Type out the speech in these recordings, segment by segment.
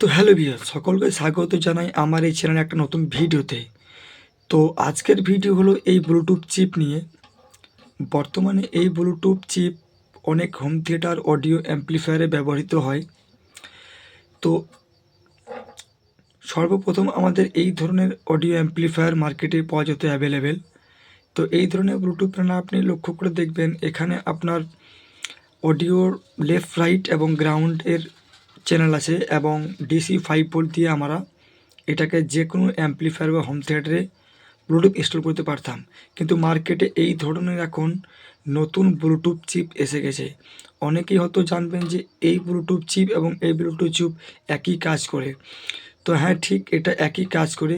তো hello viewer সকলকে স্বাগত জানাই আমার এই চ্যানেলে একটা নতুন ভিডিওতে। তো আজকের ভিডিও হলো এই ব্লুটুথ চিপ নিয়ে। বর্তমানে এই ব্লুটুথ চিপ অনেক হোম থিয়েটার অডিও অ্যাম্প্লিফায়ারে ব্যবহৃত হয়। তো সর্বপ্রথম আমাদের এই ধরনের অডিও অ্যাম্প্লিফায়ার মার্কেটে পাওয়া যেত অ্যাভেলেবেল তো এই ধরনের ব্লুটুথ প্যানেল আপনি লক্ষ্য করে দেখবেন, এখানে আপনার অডিওর লেফট রাইট এবং গ্রাউন্ডের চ্যানেল আছে এবং ডিসি ফাইভ ভোল্ট দিয়ে আমরা এটাকে যে কোনো অ্যাম্প্লিফায়ার বা হোম থিয়েটারে ব্লুটুথ ইনস্টল করতে পারতাম। কিন্তু মার্কেটে এই ধরনের এখন নতুন ব্লুটুথ চিপ এসে গেছে। অনেকেই হয়তো জানবেন যে এই ব্লুটুথ চিপ এবং এই ব্লুটুথ চিপ একই কাজ করে। তো হ্যাঁ ঠিক এটা একই কাজ করে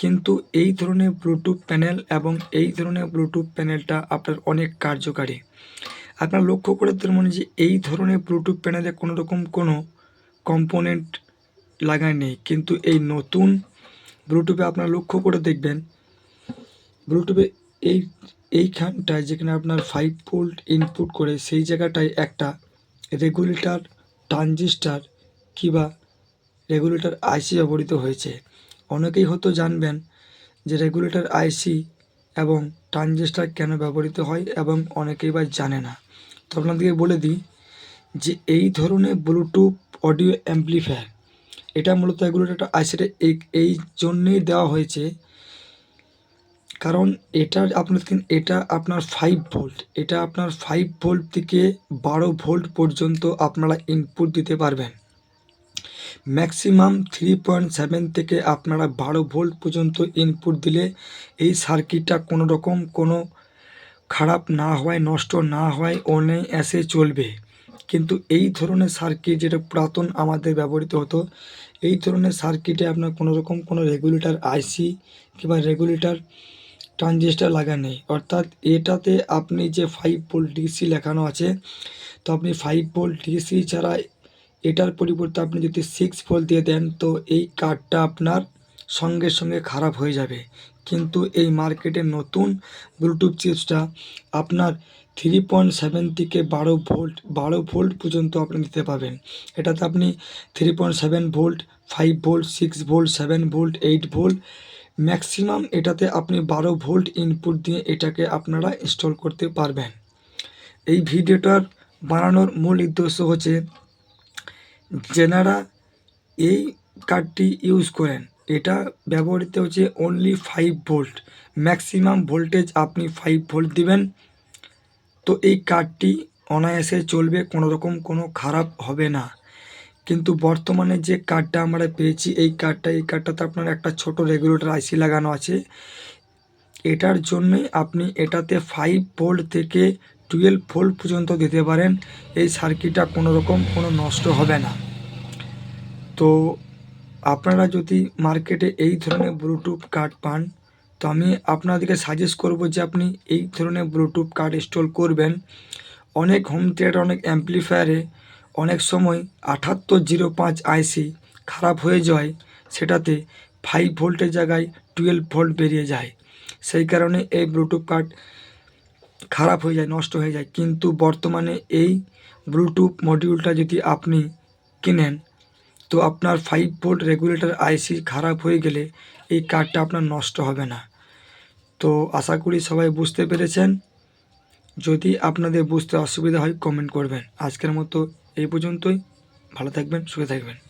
কিন্তু এই ধরনের ব্লুটুথ প্যানেল এবং এই ধরনের ব্লুটুথ প্যানেলটা আপনার অনেক কার্যকারী। আপনার লক্ষ্য করে মনে যে এই ধরনের ব্লুটুথ প্যানেলে কোনো রকম কোনো কম্পোনেন্ট লাগায় নেই। কিন্তু এই নতুন ব্লুটুথে আপনার লক্ষ্য করে দেখবেন ব্লুটুথে এই, এইখানটায় যেখানে আপনার ফাইভ ভোল্ট ইনপুট করে, সেই জায়গাটায় একটা রেগুলেটর ট্রানজিস্টার কিংবা রেগুলেটর আইসি ব্যবহৃত হয়েছে। অনেকেই হয়তো জানবেন যে রেগুলেটর আইসি এবং ট্রানজিস্টার কেন ব্যবহৃত হয় এবং অনেকেই বা জানে না। তো আপনাদেরকে বলে দিই যে এই ধরনের ব্লুটুথ অডিও অ্যাম্প্লিফায়ার এটা মূলত এগুলোর একটা আইসিটা এই এই জন্যেই দেওয়া হয়েছে। কারণ এটা আপনার এটা আপনার ফাইভ ভোল্ট এটা আপনার ফাইভ ভোল্ট থেকে বারো ভোল্ট পর্যন্ত আপনারা ইনপুট দিতে পারবেন। ম্যাক্সিমাম থ্রি পয়েন্ট সেভেন থেকে আপনারা বারো ভোল্ট পর্যন্ত ইনপুট দিলে এই সার্কিটটা কোনো রকম কোনো খারাপ না হওয়ায় নষ্ট না হওয়ায় অনায়াসে চলবে। কিন্তু এই ধরনের সার্কিট যেটা পুরাতন আমাদের ব্যবহৃত হতো, এই ধরনের সার্কিটে আপনার কোনো রকম কোনো রেগুলেটর আইসি কিংবা রেগুলেটর ট্রানজিস্টার লাগা নেই। অর্থাৎ এটাতে আপনি যে ফাইভ ভোল্ট ডিসি লেখানো আছে, তো আপনি ফাইভ ভোল্ট ডিসি ছাড়া এটার পরিবর্তে আপনি যদি সিক্স ভোল্ট দিয়ে দেন, তো এই কার্ডটা আপনার সঙ্গে সঙ্গে খারাপ হয়ে যাবে। কিন্তু এই মার্কেটে নতুন ব্লুটুথ চিপসটা আপনার থ্রি পয়েন্ট সেভেন থেকে বারো ভোল্ট বারো ভোল্ট পর্যন্ত আপনি দিতে পাবেন এটাতে আপনি three point seven volt five volt six volt seven volt eight volt maximum এটাতে আপনি বারো ভোল্ট ইনপুট দিয়ে এটাকে আপনারা ইনস্টল করতে পারবেন। এই ভিডিওটার বানানোর মূল উদ্দেশ্য হচ্ছে যেনারা এই কার্ডটি ইউজ করেন, এটা ব্যবহৃত হচ্ছে only five volt maximum voltage আপনি ফাইভ ভোল্ট দিবেন, তো এই কার্ডটি অনায়াসে চলবে কোনো রকম কোনো খারাপ হবে না। কিন্তু বর্তমানে যে কার্ডটা আমরা পেয়েছি, এই কার্ডটা এই কার্ডটাতে আপনার একটা ছোট রেগুলেটর আইসি লাগানো আছে। এটার জন্যই আপনি এটাতে ফাইভ ভোল্ট থেকে টুয়েলভ ভোল্ট পর্যন্ত দিতে পারেন, এই সার্কিটটা কোনো রকম কোনো নষ্ট হবে না। তো আপনারা যদি মার্কেটে এই ধরনের ব্লুটুথ কার্ড পান, তো আমি আপনাদেরকে সাজেস্ট করব যে আপনি এই ধরনের ব্লুটুথ কার্ড ইনস্টল করবেন। অনেক হোম থিয়েটার অনেক অ্যাম্প্লিফায়ারে অনেক সময় আঠাত্তর জিরো পাঁচ আইসি খারাপ হয়ে যায়, সেটাতে ফাইভ ভোল্টের জায়গায় টুয়েলভ ভোল্ট বেরিয়ে যায়। সেই কারণে এই ব্লুটুথ কার্ড খারাপ হয়ে যায়, নষ্ট হয়ে যায়। কিন্তু বর্তমানে এই ব্লুটুথ মডিউলটা যদি আপনি কিনেন, তো আপনার ফাইভ ভোল্ট রেগুলেটর আইসি খারাপ হয়ে গেলে এই কার্ডটা আপনার নষ্ট হবে না। তো আশা করি সবাই বুঝতে পেরেছেন। যদি আপনাদের বুঝতে অসুবিধা হয় কমেন্ট করবেন। আজকের মতো এই পর্যন্তই। ভালো থাকবেন, সুখে থাকবেন।